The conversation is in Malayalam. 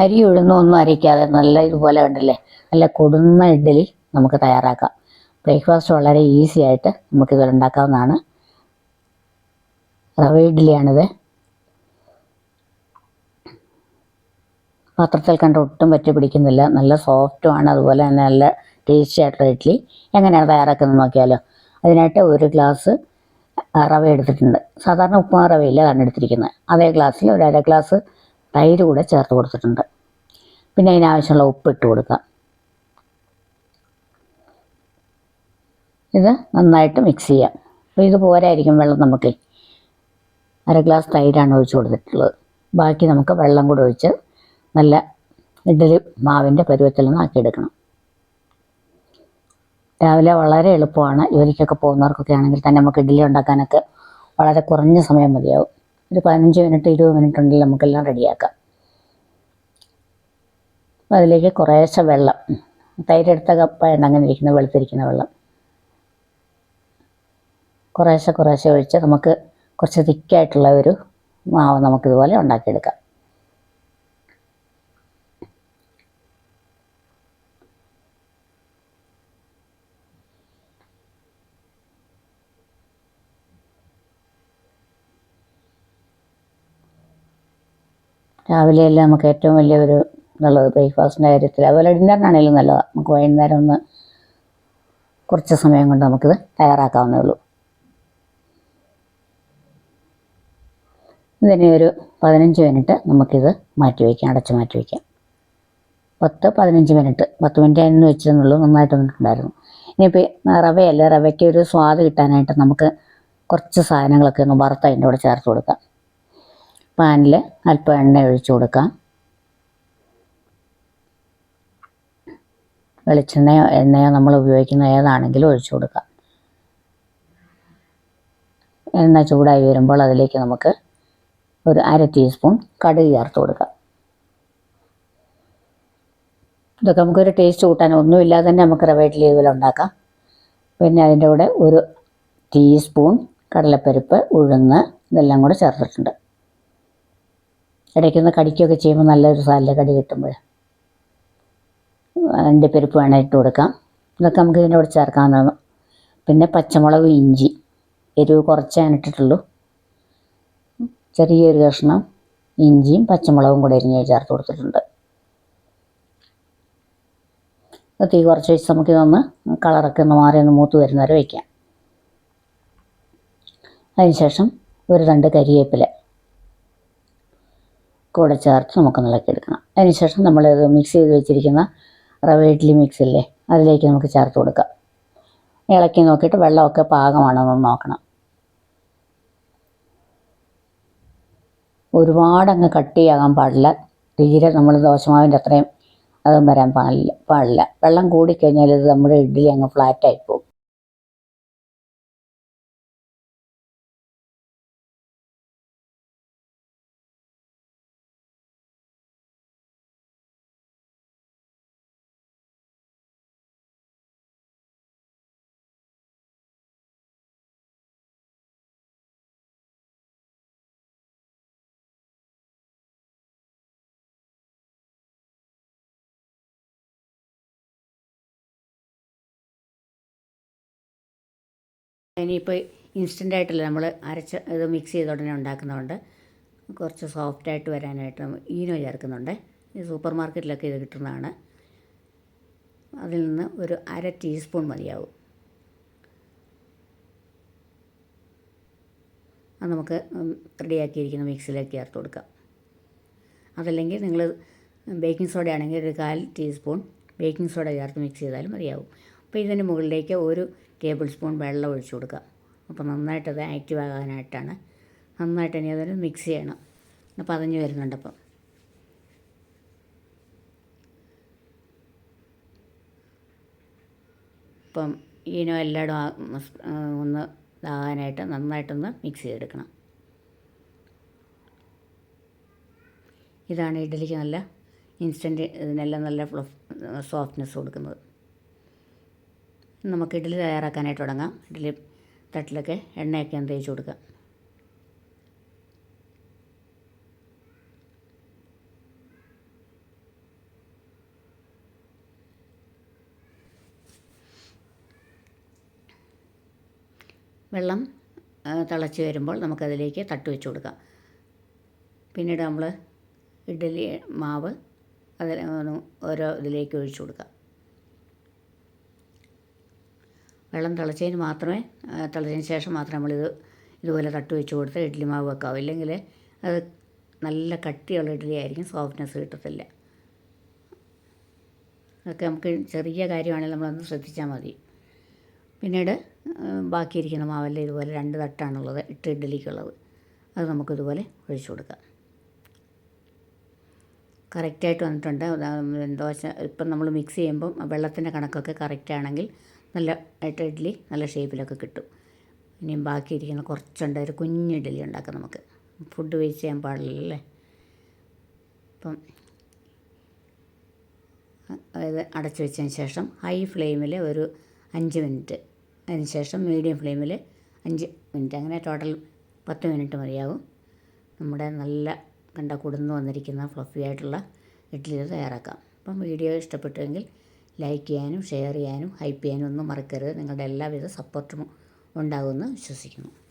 അരി ഉഴുന്നും ഒന്നും അരയ്ക്കാതെ നല്ല ഇതുപോലെ ഉണ്ടല്ലേ നല്ല കൊടുന്ന ഇഡ്ഡലി നമുക്ക് തയ്യാറാക്കാം. ബ്രേക്ക്ഫാസ്റ്റ് വളരെ ഈസി ആയിട്ട് നമുക്കിത് ഉണ്ടാക്കാവുന്നതാണ്. റവ ഇഡ്ഡലിയാണിത്. പാത്രത്തിൽ കണ്ട് ഒട്ടും പറ്റി പിടിക്കുന്നില്ല. നല്ല സോഫ്റ്റുമാണ് അതുപോലെ തന്നെ നല്ല ടേസ്റ്റി ആയിട്ടുള്ള ഇഡ്ഡലി. എങ്ങനെയാണ് തയ്യാറാക്കുന്നത് നോക്കിയാലോ? അതിനായിട്ട് ഒരു ഗ്ലാസ് റവ എടുത്തിട്ടുണ്ട്. സാധാരണ ഉപ്പുമാ റവയില്ല അതാണ് എടുത്തിരിക്കുന്നത്. അതേ ഗ്ലാസ്സിൽ ഒരു അര ഗ്ലാസ് തൈര് കൂടെ ചേർത്ത് കൊടുത്തിട്ടുണ്ട്. പിന്നെ അതിനാവശ്യമുള്ള ഉപ്പ് ഇട്ട് കൊടുക്കുക ഇത് നന്നായിട്ട് മിക്സ് ചെയ്യാം. അപ്പോൾ ഇത് പോരായിരിക്കും വെള്ളം നമുക്ക്. അര ഗ്ലാസ് തൈരാണ് ഒഴിച്ച് കൊടുത്തിട്ടുള്ളത്. ബാക്കി നമുക്ക് വെള്ളം കൂടെ ഒഴിച്ച് നല്ല ഇഡ്ഡലി മാവിന്റെ പരുവത്തിൽ നിന്ന് ആക്കിയെടുക്കണം രാവിലെ വളരെ എളുപ്പമാണ്. ജോലിക്കൊക്കെ പോകുന്നവർക്കൊക്കെ ആണെങ്കിൽ തന്നെ നമുക്ക് ഇഡ്ഡലി ഉണ്ടാക്കാനൊക്കെ വളരെ കുറഞ്ഞ സമയം മതിയാവും. ഒരു പതിനഞ്ച് മിനിറ്റ് ഇരുപത് മിനിറ്റ് ഉണ്ടെങ്കിൽ നമുക്കെല്ലാം റെഡിയാക്കാം. അപ്പോൾ അതിലേക്ക് കുറേശ്ശെ വെള്ളം തൈരെടുത്ത കപ്പായാണ് അങ്ങനെ ഇരിക്കുന്ന വെളുത്തിരിക്കുന്ന വെള്ളം. കുറേശ്ശെ കുറേശ്ശെ ഒഴിച്ച് നമുക്ക് കുറച്ച് തിക്കായിട്ടുള്ള ഒരു മാവ് നമുക്കിതുപോലെ ഉണ്ടാക്കിയെടുക്കാം. രാവിലെയെല്ലാം നമുക്ക് ഏറ്റവും വലിയ ഒരു നല്ലത് ബ്രേക്ക്ഫാസ്റ്റിന്റെ കാര്യത്തിൽ. അതുപോലെ ഡിന്നറിനാണെങ്കിലും നല്ലതാണ് നമുക്ക് വൈകുന്നേരം ഒന്ന് കുറച്ച് സമയം കൊണ്ട് നമുക്കിത് തയ്യാറാക്കാവുന്നേ ഉള്ളൂ. ഇതിനെ ഒരു പതിനഞ്ച് മിനിറ്റ് നമുക്കിത് മാറ്റി വയ്ക്കാം അടച്ച് മാറ്റി വയ്ക്കാം. പത്ത് പതിനഞ്ച് മിനിറ്റ് പത്ത് മിനിറ്റ് അതിന് വെച്ചിരുന്നുള്ളൂ നന്നായിട്ട് വന്നിട്ടുണ്ടായിരുന്നു. ഇനിയിപ്പോൾ റവയല്ല റവയ്ക്ക് ഒരു സ്വാദ് കിട്ടാനായിട്ട് നമുക്ക് കുറച്ച് സാധനങ്ങളൊക്കെ ഒന്ന് വറുത്ത് അതിന്റെ കൂടെ ചേർത്ത് കൊടുക്കാം. പാനിൽ അല്പം എണ്ണ ഒഴിച്ചു കൊടുക്കാം. വെളിച്ചെണ്ണയോ എണ്ണയോ നമ്മൾ ഉപയോഗിക്കുന്ന ഏതാണെങ്കിലും ഒഴിച്ചു കൊടുക്കാം. എണ്ണ ചൂടായി വരുമ്പോൾ അതിലേക്ക് നമുക്ക് ഒരു അര ടീസ്പൂൺ കടുക് ചേർത്ത് കൊടുക്കാം. ഇതൊക്കെ നമുക്കൊരു ടേസ്റ്റ് കൂട്ടാൻ ഒന്നുമില്ലാതെ തന്നെ നമുക്ക് റവേറ്റ് ലീവിൽ ഉണ്ടാക്കാം. പിന്നെ അതിന്റെ കൂടെ ഒരു ടീസ്പൂൺ കടലപ്പരിപ്പ് ഉഴുന്ന് ഇതെല്ലാം കൂടെ ചേർത്തിട്ടുണ്ട്. ഇടയ്ക്കൊന്ന് കടിക്കുകയൊക്കെ ചെയ്യുമ്പോൾ നല്ലൊരു സാല കടി കിട്ടുമ്പോൾ അണ്ടിപ്പരിപ്പ് വേണേൽ ഇട്ട് കൊടുക്കാം. ഇതൊക്കെ നമുക്ക് ഇതിന്റെ കൂടെ ചേർക്കാവുന്നതാണ്. പിന്നെ പച്ചമുളകും ഇഞ്ചി എരിവ് കുറച്ചേ ഇട്ടിട്ടുള്ളൂ. ചെറിയൊരു കഷ്ണം ഇഞ്ചിയും പച്ചമുളകും കൂടെ അരിഞ്ഞ് ചേർത്ത് കൊടുത്തിട്ടുണ്ട്. തീ കുറച്ച് വെച്ച് നമുക്കിതൊന്ന് കളറൊക്കെ ഒന്ന് മാറി ഒന്ന് മൂത്ത് വരുന്നവരെ വയ്ക്കാം അതിനുശേഷം ഒരു രണ്ട് കരിവേപ്പില കൂടെ ചേർത്ത് നമുക്ക് ഇളക്കിയെടുക്കണം അതിനുശേഷം നമ്മൾ മിക്സ് ചെയ്ത് വെച്ചിരിക്കുന്ന റവ ഇഡ്ഡലി മിക്സ് ഇല്ലേ അതിലേക്ക് നമുക്ക് ചേർത്ത് കൊടുക്കാം. ഇളക്കി നോക്കിയിട്ട് വെള്ളമൊക്കെ പാകമാണെന്ന് നോക്കണം. ഒരുപാട് അങ്ങ് കട്ടിയാകാൻ പാടില്ല. തീരെ നമ്മൾ ദോശമാവിന്റെ അത്രയും അതും വരാൻ പാടില്ല പാടില്ല. വെള്ളം കൂടിക്കഴിഞ്ഞാൽ ഇത് നമ്മുടെ ഇഡ്ഡലി അങ്ങ് ഫ്ലാറ്റായി ഇനിയിപ്പോൾ ഇൻസ്റ്റന്റ് ആയിട്ടല്ല നമ്മൾ അരച്ച് ഇത് മിക്സ് ചെയ്ത ഉടനെ ഉണ്ടാക്കുന്നതുകൊണ്ട് കുറച്ച് സോഫ്റ്റായിട്ട് വരാനായിട്ട് ഈനോ ചേർക്കുന്നുണ്ട്. ഈ സൂപ്പർ മാർക്കറ്റിലൊക്കെ ഇത് കിട്ടുന്നതാണ്. അതിൽ നിന്ന് ഒരു അര ടീസ്പൂൺ മതിയാവും. അത് നമുക്ക് റെഡിയാക്കിയിരിക്കുന്ന മിക്സിലേക്ക് ചേർത്ത് കൊടുക്കാം. അതല്ലെങ്കിൽ നിങ്ങൾ ബേക്കിംഗ് സോഡ ആണെങ്കിൽ ഒരു കാൽ ടീസ്പൂൺ ബേക്കിംഗ് സോഡ ചേർത്ത് മിക്സ് ചെയ്താലും മതിയാവും. അപ്പോൾ ഇതിന് മുകളിലേക്ക് ഒരു ടേബിൾ സ്പൂൺ വെള്ളം ഒഴിച്ചു കൊടുക്കുക. അപ്പോൾ നന്നായിട്ടത് ആക്റ്റീവ് ആകാനായിട്ടാണ്. നന്നായിട്ട് ഇനി അതൊരു മിക്സ് ചെയ്യണം. അപ്പോൾ പതഞ്ഞ് വരുന്നുണ്ട് അപ്പം. ഇപ്പം ഈനോ എല്ലായിടും ഒന്ന് ഇതാകാനായിട്ട് നന്നായിട്ടൊന്ന് മിക്സ് ചെയ്തെടുക്കണം. ഇതാണ് ഇഡ്ഡലിക്ക് നല്ല ഇൻസ്റ്റന്റ് ഇതിനെല്ലാം നല്ല സോഫ്റ്റ്നെസ് കൊടുക്കുന്നത്. നമുക്ക് ഇഡ്ഡലി തയ്യാറാക്കാനായിട്ട് തുടങ്ങാം. ഇഡ്ഡലി തട്ടിലൊക്കെ എണ്ണയൊക്കെ ഒന്ന് തേച്ച് കൊടുക്കാം. വെള്ളം തിളച്ച് വരുമ്പോൾ നമുക്കതിലേക്ക് തട്ട് വെച്ച് കൊടുക്കാം. പിന്നീട് നമ്മൾ ഇഡ്ഡലി മാവ് അതിൽ ഓരോ ഇതിലേക്ക് ഒഴിച്ചു കൊടുക്കാം. വെള്ളം തിളച്ചതിന് മാത്രമേ തിളച്ചതിന് ശേഷം മാത്രമേ നമ്മളിത് ഇതുപോലെ തട്ട് വെച്ച് കൊടുത്ത് ഇഡ്ഡലി മാവ് വെക്കാവൂ. ഇല്ലെങ്കിൽ അത് നല്ല കട്ടിയുള്ള ഇഡ്ഡലി ആയിരിക്കും സോഫ്റ്റ്നെസ് കിട്ടത്തില്ല. അതൊക്കെ നമുക്ക് ചെറിയ കാര്യമാണെങ്കിൽ നമ്മളൊന്ന് ശ്രദ്ധിച്ചാൽ മതി. പിന്നീട് ബാക്കിയിരിക്കുന്ന മാവെല്ലാം ഇതുപോലെ രണ്ട് തട്ടാണുള്ളത് ഇട്ട് ഇഡ്ഡലിക്കുള്ളത് അത് നമുക്കിതുപോലെ ഒഴിച്ചു കൊടുക്കാം. കറക്റ്റായിട്ട് വന്നിട്ടുണ്ട്. ദോശ ഇപ്പം നമ്മൾ മിക്സ് ചെയ്യുമ്പം വെള്ളത്തിന്റെ കണക്കൊക്കെ കറക്റ്റ് ആണെങ്കിൽ നല്ല ആയിട്ട് ഇഡ്ഡലി നല്ല ഷേപ്പിലൊക്കെ കിട്ടും. ഇനിയും ബാക്കിയിരിക്കുന്ന കുറച്ചുണ്ട് ഒരു കുഞ്ഞ് ഇഡ്ഡലി ഉണ്ടാക്കാം നമുക്ക്. ഫുഡ് വേസ്റ്റ് ചെയ്യാൻ പാടില്ലല്ലേ അപ്പം ഇത് അടച്ചു വെച്ചതിന് ശേഷം ഹൈ ഫ്ലെയിമിൽ ഒരു അഞ്ച് മിനിറ്റ് അതിന് ശേഷം മീഡിയം ഫ്ലെയിമിൽ അഞ്ച് മിനിറ്റ് അങ്ങനെ ടോട്ടൽ പത്ത് മിനിറ്റ് മതിയാവും. നമ്മുടെ നല്ല കണ്ട കുടുന്ന് വന്നിരിക്കുന്ന ഫ്ലഫി ആയിട്ടുള്ള ഇഡ്ഡലി തയ്യാറാക്കാം. അപ്പം വീഡിയോ ഇഷ്ടപ്പെട്ടുവെങ്കിൽ ലൈക്ക് ചെയ്യാനും ഷെയർ ചെയ്യാനും ഹൈപ്പ് ചെയ്യാനും ഒന്നും മറക്കരുത്. നിങ്ങളുടെ എല്ലാവിധ സപ്പോർട്ടും ഉണ്ടാകുമെന്ന് വിശ്വസിക്കുന്നു.